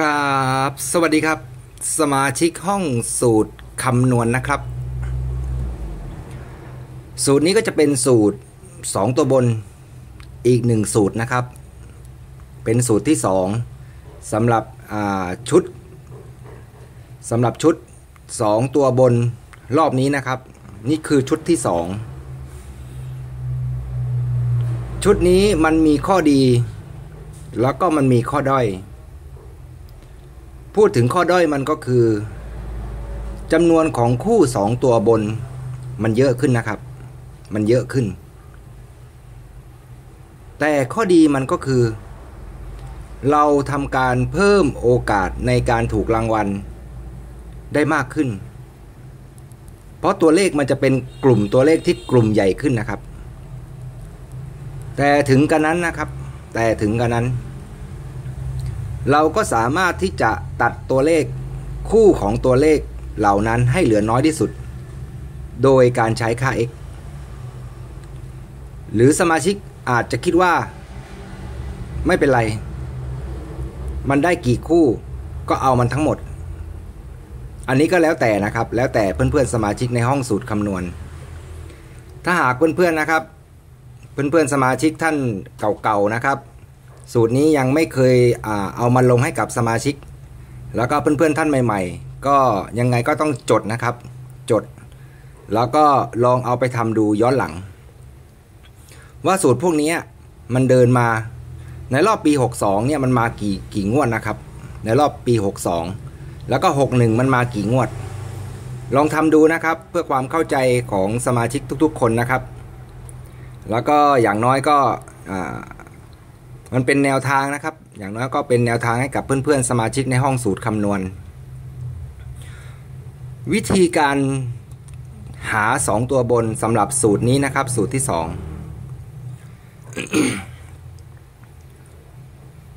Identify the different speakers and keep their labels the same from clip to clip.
Speaker 1: ครับ สวัสดีครับ สมาชิกห้องสูตรคำนวณนนะครับ สูตรนี้ก็จะเป็นสูตร 2 ตัวบนอีก 1 สูตรนะครับ เป็นสูตรที่ 2สำหรับชุดสำหรับชุด 2 ตัวบนรอบนี้นะครับ นี่คือชุดที่ 2 ชุดนี้มันมีข้อดี แล้วก็มันมีข้อด้อย พูดถึงข้อด้อยมันก็คือจำนวนของคู่สองตัวบน มันเยอะขึ้นนะครับ มันเยอะขึ้น แต่ข้อดีมันก็คือ เราทำการเพิ่มโอกาสในการถูกรางวัล ได้มากขึ้น เพราะตัวเลขมันจะเป็นกลุ่มตัวเลขที่กลุ่มใหญ่ขึ้นนะครับ แต่ถึงกันนั้นนะครับ แต่ถึงกันนั้น เราก็สามารถที่จะตัดตัวเลขคู่ของตัวเลขเหล่านั้นให้เหลือน้อยที่สุด โดยการใช้ค่า x หรือสมาชิกอาจจะคิดว่า ไม่เป็นไร มันได้กี่คู่ก็เอามันทั้งหมด อันนี้ก็แล้วแต่นะครับ แล้วแต่เพื่อนๆสมาชิกในห้องสูตรคำนวณ ถ้าหากเพื่อนๆนะครับ เพื่อนๆสมาชิกท่านเก่าๆนะครับ สูตรนี้ยังไม่เคยเอามาลงให้กับสมาชิก แล้วก็เพื่อนๆท่านใหม่ ๆ ก็ยังไงก็ต้องจดนะครับ จด แล้วก็ลองเอาไปทำดูย้อนหลัง ว่าสูตรพวกนี้มันเดินมา ในรอบปี 62เนี่ยมันมากี่กี่งวดนะครับ ในรอบปี 62 แล้วก็ 61 มันมากี่งวด ลองทำดูนะครับเพื่อความเข้าใจของสมาชิกทุกๆ คนนะครับ แล้วก็อย่างน้อยก็ มันเป็นแนวทางนะครับ อย่างน้อยก็เป็นแนวทางให้กับเพื่อนๆสมาชิกในห้องสูตรคำนวณ วิธีการหา 2 ตัวบนสำหรับสูตรนี้นะครับ สูตรที่ 2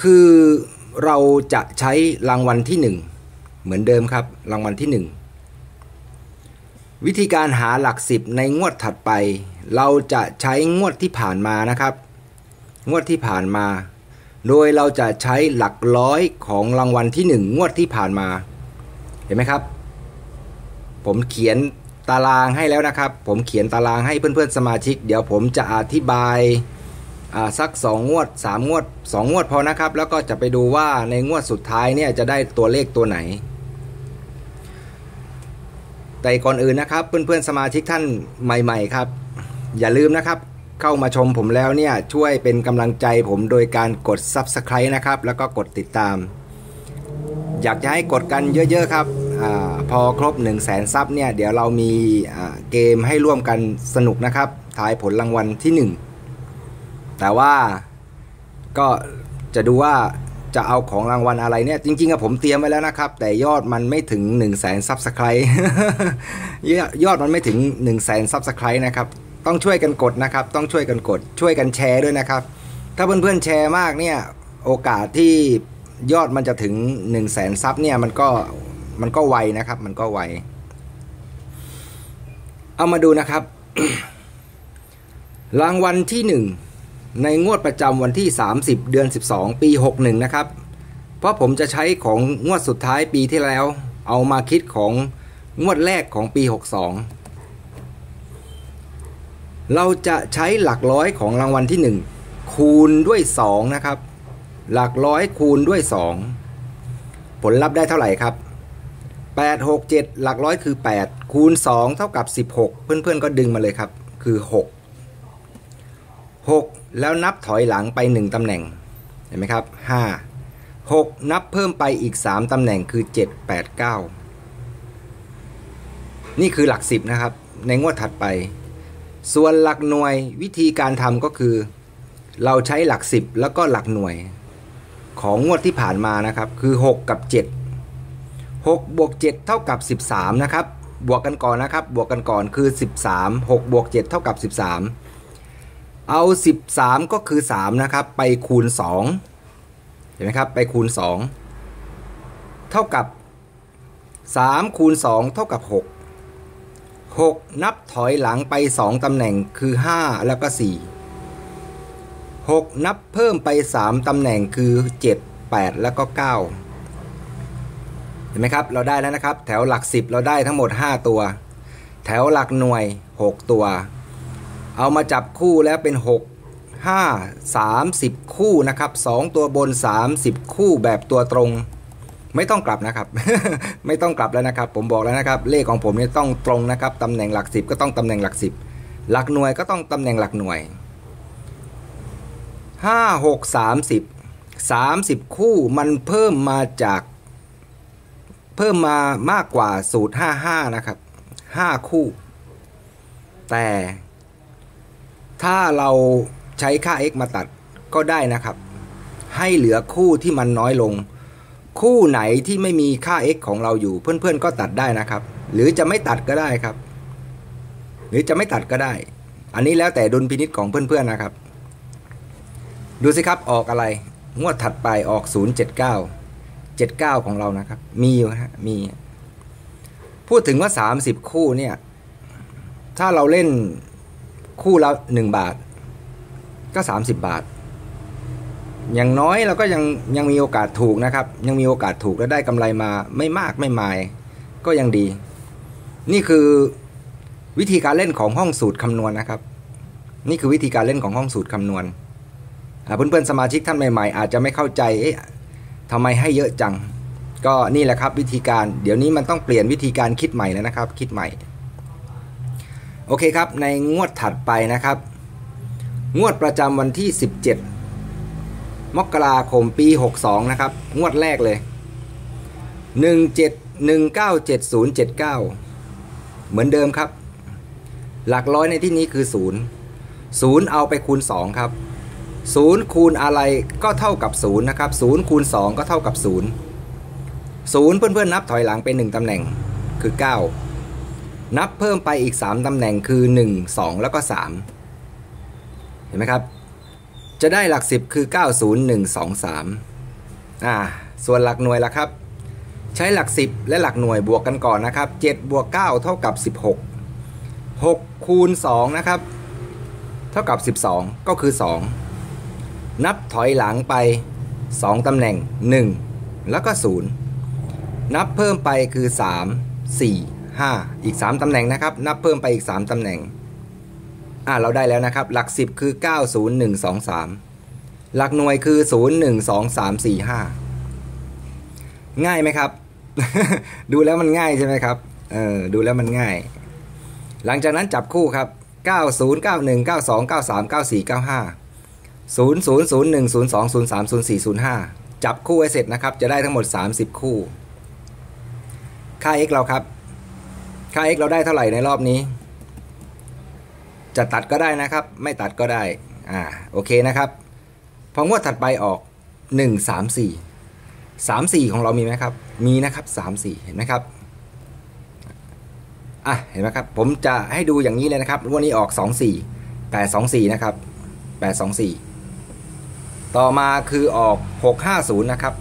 Speaker 1: คือเราจะใช้รางวัลที่ 1 เหมือนเดิมครับ รางวัลที่ 1 วิธีการหาหลักสิบในงวดถัดไป เราจะใช้งวดที่ผ่านมานะครับ งวดที่ผ่านมา โดยเราจะใช้หลักร้อยของรางวัลที่ 1 งวดที่ผ่านมา เห็นไหมครับ ผมเขียนตารางให้แล้วนะครับ ผมเขียนตารางให้เพื่อนๆสมาชิก เดี๋ยวผมจะอธิบายสัก 2 งวด 3 งวด 2 งวดพอนะครับ แล้วก็จะไปดูว่าในงวดสุดท้ายเนี่ยจะได้ตัวเลขตัวไหน แต่ก่อนอื่นนะครับ เพื่อนๆสมาชิกท่านใหม่ ๆ ครับ อย่าลืมนะครับ เข้ามาชมผมแล้วเนี่ยช่วยเป็นกำลังใจผมโดยการกด Subscribe นะครับ แล้วก็กดติดตาม อยากจะให้กดกันเยอะๆครับอพอครบ 1 0 0 0 0แสนซับเนี่ยเดี๋ยวเรามีเกมให้ร่วมกันสนุกนะครับทายผลรางวัลที่ 1 แต่ว่าก็จะดูว่าจะเอาของรางวัลอะไรเนี่ย จริงๆอะผมเตรียมไว้แล้วนะครับ แต่ยอดมันไม่ถึง1 0 0 0 0แสนซับสไครต์ยอดมันไม่ถึง1 0 0 0 0แสนซับสไครต์นะครับ ต้องช่วยกันกดนะครับ ต้องช่วยกันกด ช่วยกันแชร์ด้วยนะครับ ถ้าเพื่อนๆแชร์มากเนี่ย โอกาสที่ยอดมันจะถึง1นึ่งแสนซับเนี่ยมันก็มันก็ไวนะครับ มันก็ไว เอามาดูนะครับ รางวัลที่ 1 ในงวดประจำวันที่ 30 เดือน 12 ปี 61 นะครับ เพราะผมจะใช้ของงวดสุดท้ายปีที่แล้ว เอามาคิดของงวดแรกของปี 62 เราจะใช้หลักร้อยของรางวัลที่ 1 คูณด้วย 2 นะครับ หลักร้อยคูณด้วย 2 ผลลัพธ์ได้เท่าไหร่ครับ 8 6 7 หลักร้อยคือ 8 คูณ 2 เท่ากับ 16 เพื่อนๆก็ดึงมาเลยครับ คือ 6 6 แล้วนับถอยหลังไป 1ตำแหน่ง เห็นไหมครับ 5 6 นับเพิ่มไปอีก 3ตำแหน่งคือ 7 8 9 นี่คือหลัก 10 นะครับ ในงวดถัดไป ส่วนหลักหน่วยวิธีการทำก็คือ เราใช้หลักสิบแล้วก็หลักหน่วย ของงวดที่ผ่านมานะครับ คือ 6 กับ 7 6บวก7เท่ากับ 13 นะครับ บวกกันก่อนนะครับ บวกกันก่อนคือ 13 6บวก7เท่ากับ 13 เอา 13 ก็คือ 3 นะครับ ไปคูณ 2 เห็นไหมครับ ไปคูณ 2 เท่ากับ 3 คูณ 2 เท่ากับ 6 6 นับถอยหลังไป 2 ตำแหน่งคือ 5 แล้วก็ 4 6 นับเพิ่มไป 3 ตำแหน่งคือ 7 8 แล้วก็ 9 เห็นไหมครับ เราได้แล้วนะครับ แถวหลัก 10 เราได้ทั้งหมด 5 ตัว แถวหลักหน่วย 6 ตัว เอามาจับคู่แล้วเป็น 6 5 30 คู่นะครับ 2 ตัวบน 30 คู่แบบตัวตรง ไม่ต้องกลับนะครับ ไม่ต้องกลับแล้วนะครับ ผมบอกแล้วนะครับ เลขของผมเนี่ยต้องตรงนะครับตำแหน่งหลัก10ก็ต้องตำแหน่งหลัก10หลักหน่วยก็ต้องตำแหน่งหลักหน่วย5 6 30 30คู่มันเพิ่มมาจาก เพิ่มมามากกว่าสูตร55นะครับ5คู่ แต่ถ้าเราใช้ค่า x มาตัดก็ได้นะครับ ให้เหลือคู่ที่มันน้อยลง คู่ไหนที่ไม่มีค่า x ของเราอยู่เพื่อนๆก็ตัดได้นะครับ หรือจะไม่ตัดก็ได้ครับ หรือจะไม่ตัดก็ได้ อันนี้แล้วแต่ดุลพินิษของเพื่อนๆนะครับ ดูสิครับออกอะไร งวดถัดไปออก 079 79 ของเรานะครับ มีอยู่ฮะมี พูดถึงว่า 30 คู่เนี่ย ถ้าเราเล่นคู่ละ1บาท ก็ 30 บาท อย่างน้อยเราก็ยังยังมีโอกาสถูกนะครับ ยังมีโอกาสถูกและได้กำไรมาไม่มากไม่มายก็ยังดี นี่คือวิธีการเล่นของห้องสูตรคำนวณนะครับ นี่คือวิธีการเล่นของห้องสูตรคำนวณเพื่อนๆสมาชิกท่านใหม่ๆ อาจจะไม่เข้าใจเอ๊ะทำไมให้เยอะจัง ก็นี่แหละครับวิธีการเดี๋ยวนี้มันต้องเปลี่ยนวิธีการคิดใหม่แล้วนะครับ คิดใหม่ โอเคครับในงวดถัดไปนะครับ งวดประจำวันที่ 17 มกราคมปี 62 นะครับ งวดแรกเลย 17197079 เหมือนเดิมครับ หลักร้อยในที่นี้คือ 0 0 เอาไปคูณ 2 ครับ 0 คูณอะไรก็เท่ากับ 0 นะครับ 0 คูณ 2 ก็เท่ากับ 0 0 เพื่อนๆนับถอยหลังไป 1ตำแหน่งคือ 9 นับเพิ่มไปอีก 3ตำแหน่งคือ 1 2 แล้วก็ 3 เห็นไหมครับ จะได้หลัก10คือ 90123อ่าส่วนหลักหน่วยล่ะครับ ใช้หลัก10และหลักหน่วยบวกกันก่อนนะครับ7บวก9เท่ากับ 16 6คูณ2นะครับ เท่ากับ 12 ก็คือ 2 นับถอยหลังไป 2ตำแหน่ง 1 แล้วก็ 0 นับเพิ่มไปคือ 3 4 5 อีก 3ตำแหน่งนะครับ นับเพิ่มไปอีก 3ตำแหน่ง อ่าเราได้แล้วนะครับ หลัก 10 คือ 90123 หลักหน่วยคือ 012345 ง่ายไหมครับ ดูแล้วมันง่ายใช่ไหมครับเออดูแล้วมันง่าย หลังจากนั้นจับคู่ครับ 90 91 92 93 94 95 00 01 02 03 04 05 จับคู่ไว้เสร็จนะครับ จะได้ทั้งหมด 30 คู่ ค่า x เราครับ ค่า x เราได้เท่าไหร่ในรอบนี้ จะตัดก็ได้นะครับ ไม่ตัดก็ได้อ่าโอเคนะครับ พองวดถัดไปออก 1 3 4 3 4 ของเรามีไหมครับ มีนะครับ 3 4 เห็นไหมครับอะเห็นไหมครับ ผมจะให้ดูอย่างนี้เลยนะครับวันนี้ออก 2 4 8 2 4 นะครับ 8 2 4ต่อมาคือออก 6 5 0 นะครับ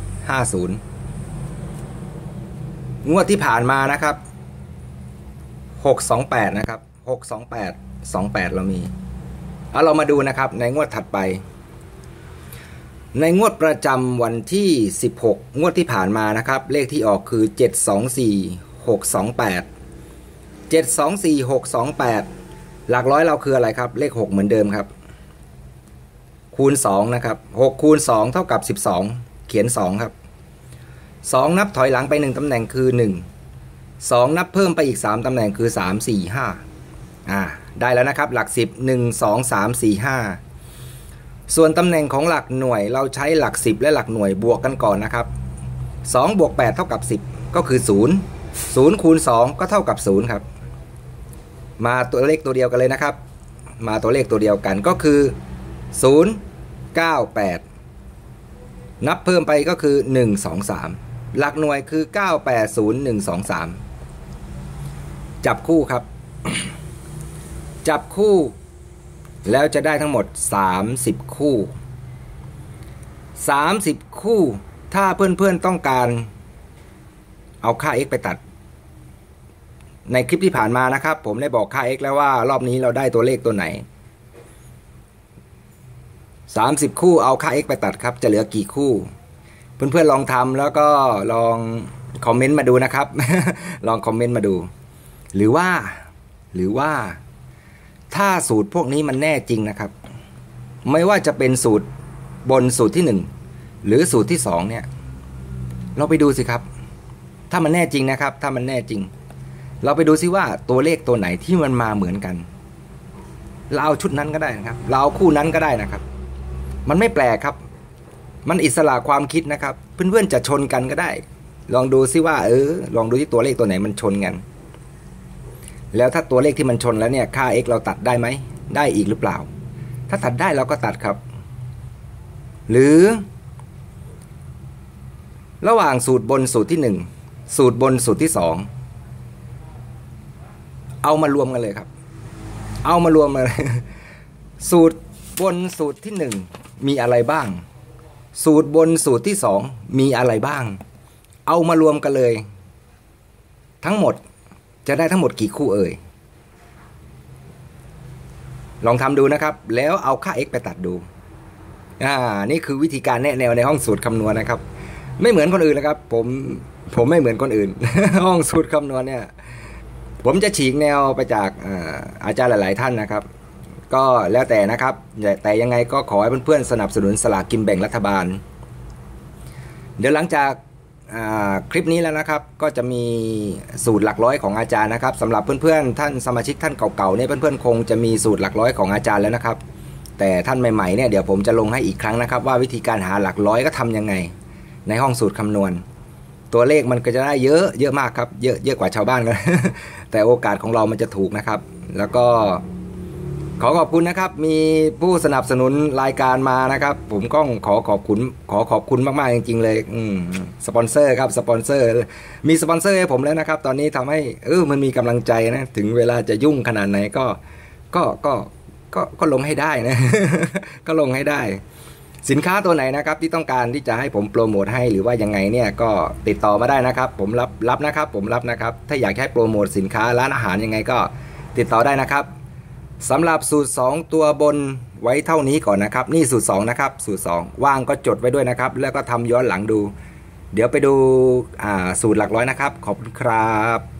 Speaker 1: 50 งวดที่ผ่านมานะครับ 628 นะครับ 628 28 เรามี เอาเรามาดูนะครับในงวดถัดไป ในงวดประจำวันที่ 16 งวดที่ผ่านมานะครับ เลขที่ออกคือ 724 628 724 628 หลักร้อยเราคืออะไรครับ เลข 6 เหมือนเดิมครับ คูณ 2 นะครับ 6 คูณ 2 เท่ากับ 12 เขียน 2 ครับ 2 นับถอยหลังไป 1 ตำแหน่งคือ 1 2 นับเพิ่มไปอีก 3 ตำแหน่งคือ 3 4 5อ่า ได้แล้วนะครับ หลัก 10 1 2 3 4 5 ส่วนตำแหน่งของหลักหน่วยเราใช้หลัก 10 และหลักหน่วยบวกกันก่อนนะครับ2บวก8เท่ากับ 10 ก็คือ 0 0คูณ2ก็เท่ากับ 0 ครับ มาตัวเลขตัวเดียวกันเลยนะครับ มาตัวเลขตัวเดียวกันก็คือ 0 9 8 นับเพิ่มไปก็คือ 1 2 3 หลักหน่วยคือ 9 8 0 1 2 3 จับคู่ครับ จับคู่ แล้วจะได้ทั้งหมด 30 คู่ 30 คู่ ถ้าเพื่อนๆต้องการ เอาค่า x ไปตัด ในคลิปที่ผ่านมานะครับ ผมได้บอกค่า x แล้วว่ารอบนี้เราได้ตัวเลขตัวไหน 30 คู่เอาค่า x ไปตัดครับ จะเหลือกี่คู่ เพื่อนๆลองทำแล้วก็ลองคอมเมนต์มาดูนะครับ ลองคอมเมนต์มาดู หรือว่า หรือว่า ถ้าสูตรพวกนี้มันแน่จริงนะครับ ไม่ว่าจะเป็นสูตรบนสูตรที่หนึ่งหรือสูตรที่สองเนี่ย เราไปดูสิครับ ถ้ามันแน่จริงนะครับ ถ้ามันแน่จริง เราไปดูซิว่าตัวเลขตัวไหนที่มันมาเหมือนกัน เราเอาชุดนั้นก็ได้นะครับ เราเอาคู่นั้นก็ได้นะครับ มันไม่แปลกครับ มันอิสระความคิดนะครับ เพื่อนๆจะชนกันก็ได้ ลองดูซิว่า เออ ลองดูที่ตัวเลขตัวไหนมันชนกัน แล้วถ้าตัวเลขที่มันชนแล้วเนี่ยค่า x เราตัดได้ไหม ได้อีกหรือเปล่า ถ้าตัดได้เราก็ตัดครับ หรือ ระหว่างสูตรบนสูตรที่หนึ่งสูตรบนสูตรที่สองเอามารวมกันเลยครับ เอามารวมมาสูตรบนสูตรที่หนึ่งมีอะไรบ้าง สูตรบนสูตรที่สองมีอะไรบ้าง เอามารวมกันเลย ทั้งหมด จะได้ทั้งหมดกี่คู่เอ่ย ลองทำดูนะครับ แล้วเอาค่า x ไปตัดดู อ่า นี่คือวิธีการแนะแนวในห้องสูตรคำนวณนะครับ ไม่เหมือนคนอื่นนะครับ ผมผมไม่เหมือนคนอื่น ห้องสูตรคำนวณเนี่ย ผมจะฉีกแนวไปจากอาจารย์หลาย ๆ ท่านนะครับ ก็แล้วแต่นะครับ แต่ยังไงก็ขอให้เพื่อน ๆ สนับสนุนสลากกินแบ่งรัฐบาล เดี๋ยวหลังจาก คลิปนี้แล้วนะครับก็จะมีสูตรหลักร้อยของอาจารย์นะครับสำหรับเพื่อนๆท่านสมาชิกท่านเก่าๆเนี่ยเพื่อนๆคงจะมีสูตรหลักร้อยของอาจารย์แล้วนะครับ แต่ท่านใหม่ๆเนี่ยเดี๋ยวผมจะลงให้อีกครั้งนะครับ ว่าวิธีการหาหลักร้อยก็ทํำยังไง ในห้องสูตรคำนวณ ตัวเลขมันก็จะได้เยอะเยอะมากครับเยอะเยอะกว่าชาวบ้านกันแต่โอกาสของเรามันจะถูกนะครับ แล้วก็ ขอขอบคุณนะครับ มีผู้สนับสนุนรายการมานะครับ ผมก็ขอขอบคุณ ขอขอบคุณมากๆจริงๆเลยอืมสปอนเซอร์ครับสปอนเซอร์ มีสปอนเซอร์ให้ผมแล้วนะครับ ตอนนี้ทำให้เออมันมีกำลังใจนะ ถึงเวลาจะยุ่งขนาดไหนก็ ก็ก็ก็ก็ลงให้ได้นะ ก็ลงให้ได้ สินค้าตัวไหนนะครับ ที่ต้องการที่จะให้ผมโปรโมทให้หรือว่ายังไงเนี่ยก็ติดต่อมาได้นะครับ ผมรับรับนะครับ ผมรับนะครับ ถ้าอยากให้โปรโมทสินค้าร้านอาหารยังไงก็ติดต่อได้นะครับ สำหรับสูตร 2 ตัวบนไว้เท่านี้ก่อนนะครับ นี่สูตร 2 นะครับ สูตร 2 ว่างก็จดไว้ด้วยนะครับ แล้วก็ทำย้อนหลังดู เดี๋ยวไปดูสูตรหลักร้อยนะครับ ขอบคุณครับ